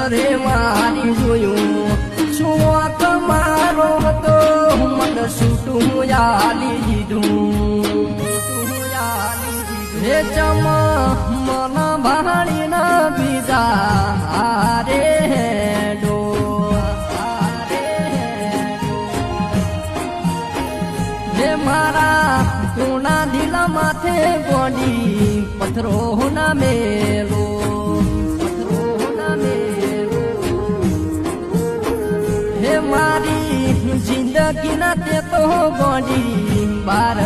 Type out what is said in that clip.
નજરે મારી જોયું. શું મારો હતો? મન છૂટું આલી દીધું. હે ચમ, મન ભાણી ના બીજા રે ડો. હે મારા ગુણા દિલા માથે બોડી પથરો ના જિંદગી ના તે તો ગોડી બાર